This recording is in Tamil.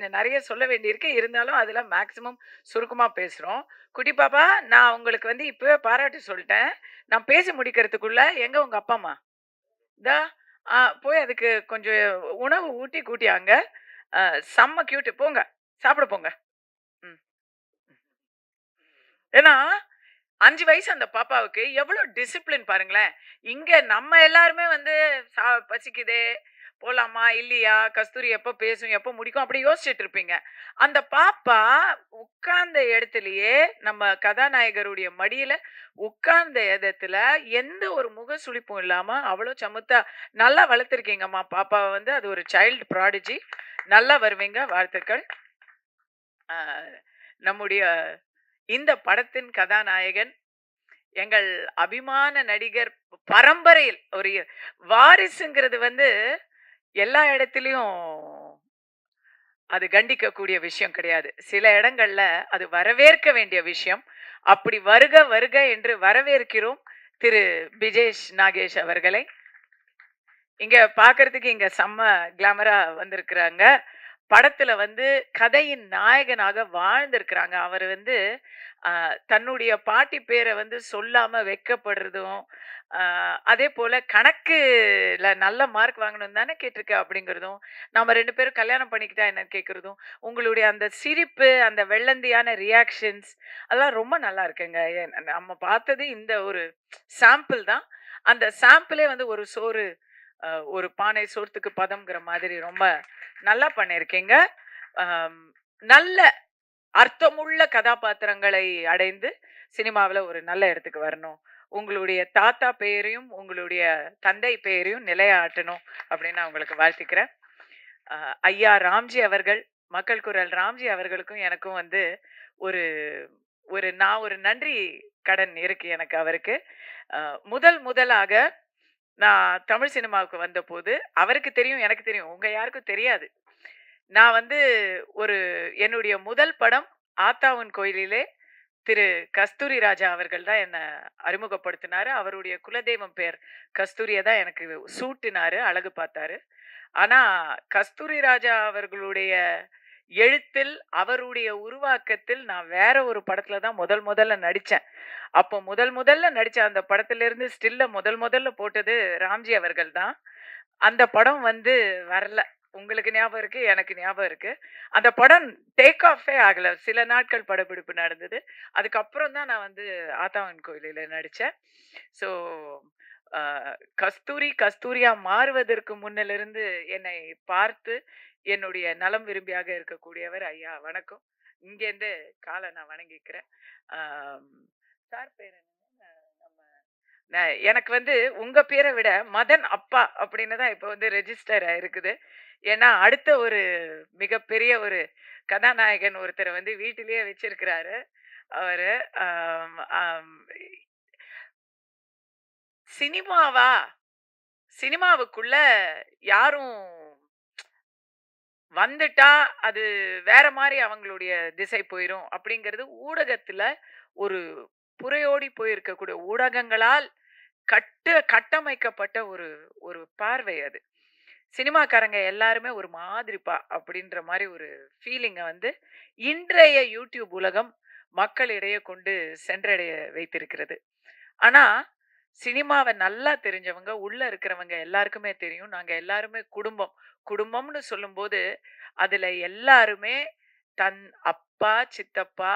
கொஞ்சம் நிறைய சொல்ல வேண்டியிருக்கு. இருந்தாலும் அதில் மேக்ஸிமம் சுருக்கமாக பேசுகிறோம் குட்டி பாப்பா, நான் உங்களுக்கு வந்து இப்போவே பாராட்டு சொல்லிட்டேன் நான் பேசி முடிக்கிறதுக்குள்ள, எங்க உங்க அப்பா, அம்மா? இதா ஆ போய் அதுக்கு கொஞ்சம் உணவு ஊட்டி கூட்டியாங்க. அங்கே செம்ம கியூட்டு போங்க. சாப்பிட போங்க. ம். ஏன்னா, அஞ்சு வயசு அந்த பாப்பாவுக்கு எவ்வளோ டிசிப்ளின் பாருங்களேன். இங்கே நம்ம எல்லாருமே வந்து சா பசிக்குதே, போலாமா? இல்லையா? கஸ்தூரி எப்போ பேசும்? எப்போ முடிக்கும்? அப்படி யோசிச்சுட்டு இருப்பீங்க. அந்த பாப்பா உட்கார்ந்த இடத்துலயே நம்ம கதாநாயகருடைய மடியில உட்கார்ந்த இடத்துல எந்த ஒரு முக சுழிப்பும் இல்லாம அவ்வளோ சமத்தா நல்லா வளர்த்துருக்கீங்கம்மா பாப்பாவை வந்து. அது ஒரு சைல்ட் ப்ராடிஜி. நல்லா வருவீங்க. வாழ்த்துக்கள். நம்முடைய இந்த படத்தின் கதாநாயகன், எங்கள் அபிமான நடிகர் பரம்பரையில் ஒரு வாரிசுங்கிறது வந்து எல்லா இடத்துலையும் அது கண்டிக்கக்கூடிய விஷயம் கிடையாது. சில இடங்கள்ல அது வரவேற்க வேண்டிய விஷயம். அப்படி வருக வருக என்று வரவேற்கிறோம் திரு பிஜேஷ் நாகேஷ் அவர்களை. இங்க பார்க்கறதுக்கு இங்க செம்ம கிளாமரா வந்திருக்கிறாங்க. படத்துல வந்து கதையின் நாயகனாக வாழ்ந்திருக்கிறாங்க. அவர் வந்து தன்னுடைய பாட்டி பேரை வந்து சொல்லாம வெக்கப்படுறதும் அதே போல கணக்குல நல்ல மார்க் வாங்கணும்னு தானே கேட்டிருக்க அப்படிங்கிறதும், நாம ரெண்டு பேரும் கல்யாணம் பண்ணிக்கிட்டா என்னன்னு கேட்கறதும் உங்களுடைய அந்த சிரிப்பு, அந்த வெள்ளந்தியான ரியாக்ஷன்ஸ் அதெல்லாம் ரொம்ப நல்லா இருக்குங்க. நம்ம பார்த்தது இந்த ஒரு சாம்பிள் தான். அந்த சாம்பிளே வந்து ஒரு சோறு ஒரு பானை சோர்த்துக்கு பதம்ங்கிற மாதிரி ரொம்ப நல்லா பண்ணியிருக்கீங்க. நல்ல அர்த்தமுள்ள கதாபாத்திரங்களை அடைந்து சினிமாவில் ஒரு நல்ல இடத்துக்கு வரணும். உங்களுடைய தாத்தா பெயரையும், உங்களுடைய தந்தை பெயரையும் நிலையாட்டணும் அப்படின்னு நான் உங்களுக்கு வாழ்த்திக்கிறேன். ஐயா ராம்ஜி அவர்கள், மக்கள் குரல் ராம்ஜி அவர்களுக்கும் எனக்கும் வந்து ஒரு ஒரு நான் ஒரு நன்றி கடன் இருக்கு எனக்கு அவருக்கு. முதல் முதலாக நான் தமிழ் சினிமாவுக்கு வந்தபோது, அவருக்கு தெரியும், எனக்கு தெரியும். உங்கள் யாருக்கும் தெரியாது. நான் வந்து ஒரு என்னுடைய முதல் படம் ஆத்தாவுன் கோயிலிலே திரு கஸ்தூரி ராஜா அவர்கள் தான் என்னை அறிமுகப்படுத்தினாரு. அவருடைய குலதெய்வம் பெயர் கஸ்தூரியை தான் எனக்கு சூட்டினாரு, அழகு பார்த்தாரு. ஆனால் கஸ்தூரி ராஜா அவர்களுடைய எழுத்தில், அவருடைய உருவாக்கத்தில் நான் வேற ஒரு படத்துல தான் முதல் முதல்ல நடித்தேன் அப்போ முதல் முதல்ல நடித்த அந்த படத்திலிருந்து ஸ்டில்ல முதல் முதல்ல போட்டது ராம்ஜி அவர்கள் தான். அந்த படம் வந்து வரல. உங்களுக்கு ஞாபகம் இருக்கு, எனக்கு ஞாபகம் இருக்கு. அந்த படம் டேக் ஆஃபே ஆகல. சில நாட்கள் படப்பிடிப்பு நடந்தது. அதுக்கப்புறம் தான் நான் வந்து ஆத்தாவன் கோயிலில் நடித்தேன் ஸோ கஸ்தூரி கஸ்தூரியா மாறுவதற்கு முன்னிலிருந்து என்னை பார்த்து, என்னுடைய நலம் விரும்பியாக இருக்கக்கூடியவர் ஐயா வணக்கம். இங்கேருந்து காலை நான் வணங்கிக்கிறேன். சார் பேர் நம்ம எனக்கு வந்து உங்க பேரை விட மதன் அப்பா அப்படின்னு தான் இப்போ வந்து ரெஜிஸ்டர் ஆயிருக்குது. ஏன்னா, அடுத்த ஒரு மிகப்பெரிய ஒரு கதாநாயகன் ஒருத்தரை வந்து வீட்டிலேயே வச்சிருக்கிறாரு. அவரு சினிமாவா? சினிமாவுக்குள்ள யாரும் வந்துட்டா, அது வேற மாதிரி அவங்களுடைய திசை போயிடும் அப்படிங்கிறது ஊடகத்துல ஒரு புறையோடி போயிருக்கக்கூடிய ஊடகங்களால் கட்டு கட்டமைக்கப்பட்ட ஒரு ஒரு பார்வை அது. சினிமாக்காரங்க எல்லாருமே ஒரு மாதிரிப்பா அப்படின்ற மாதிரி ஒரு ஃபீலிங்கை வந்து இன்றைய யூடியூப் உலகம் மக்களிடையே கொண்டு சென்றடைய வைத்திருக்கிறது. ஆனால் சினிமாவ நல்லா தெரிஞ்சவங்க, உள்ள இருக்கிறவங்க எல்லாருக்குமே தெரியும். நாங்க எல்லாருமே குடும்பம். குடும்பம்னு சொல்லும்போது, அதுல எல்லாருமே தன் அப்பா, சித்தப்பா,